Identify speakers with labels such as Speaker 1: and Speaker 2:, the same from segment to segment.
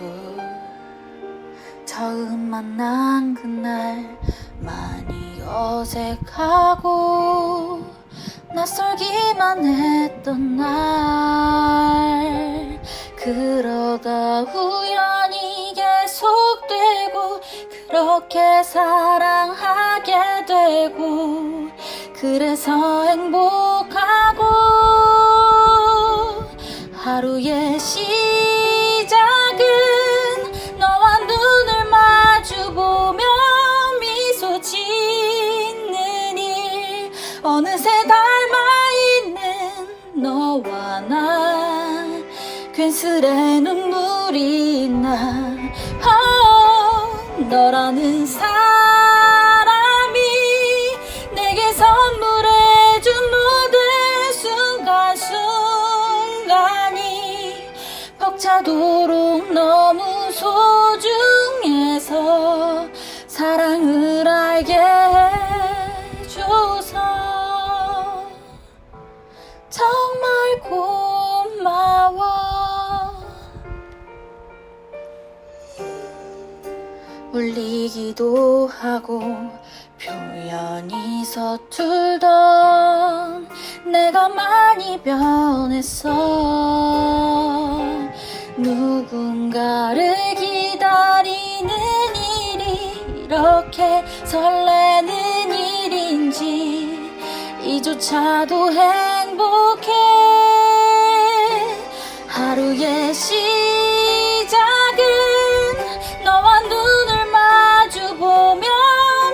Speaker 1: 둘 처음 만난 그날 많이 어색하고 낯설기만 했던 날. 그러다 우연히 계속되고 그렇게 사랑하게 되고 그래서 행복하고 하루의 시 어느새 닮아있는 너와 나. 괜스레 눈물이 나. 어, 너라는 사람 정말 고마워. 울리기도 하고 표현이 서툴던 내가 많이 변했어. 누군가를 기다리는 일이 이렇게 설레는 이조차도 행복해. 하루의 시작은 너와 눈을 마주보며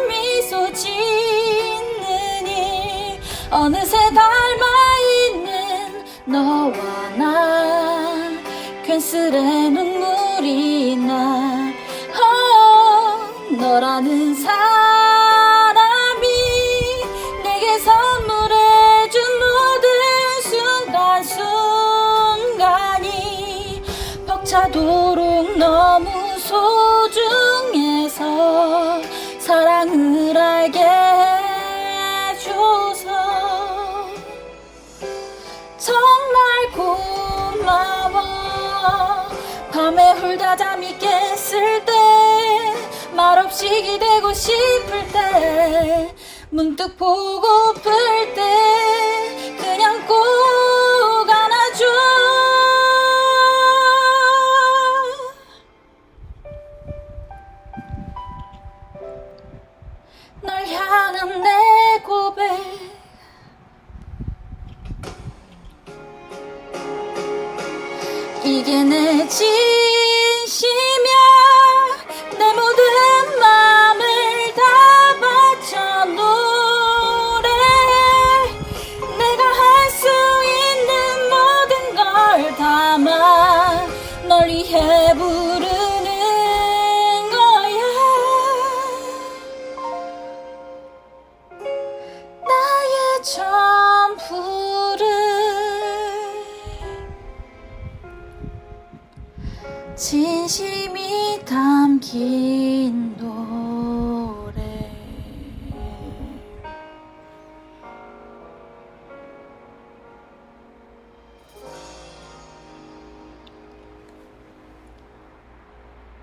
Speaker 1: 미소 짓는 일. 어느새 닮아있는 너와 나. 괜스레 눈물이 나. 어, 너라는 사람 벅차도록 너무 소중해서 사랑을 알게 해줘서 정말 고마워. 밤에 홀다 잠이 깼을 때 말없이 기대고 싶을 때 문득 보고플 때 점부를 진심이 담긴 노래.